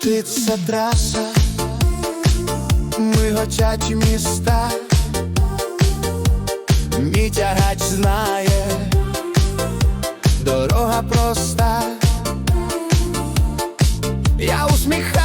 Крутиться траса, миготять міста, мій тягач знає, дорога проста. Я усміхаюсь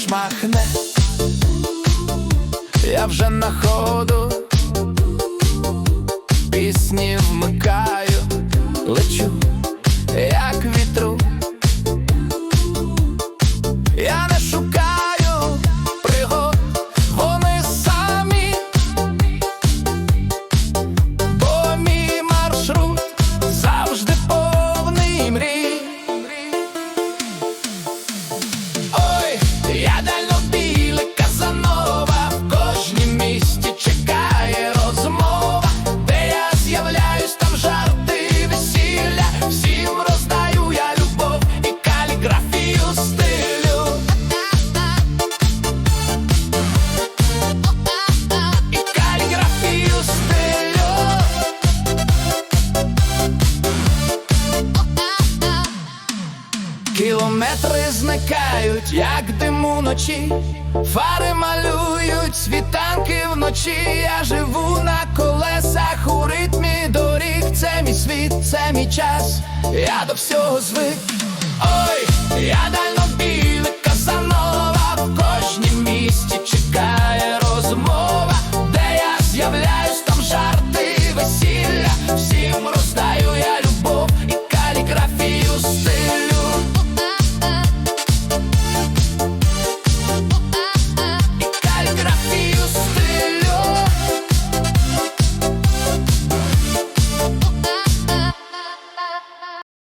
Хто лиш махне, я вже на ходу, пісні вмикаю, лечу, як вітру. Я Кілометри зникають, як диму вночі, фари малюють світанки вночі. Я живу на колесах у ритмі доріг. Це мій світ, це мій час. Я до всього звик. Ой, я дальнобійник Казанова в кожній місті чекає розмова, де я з'являю.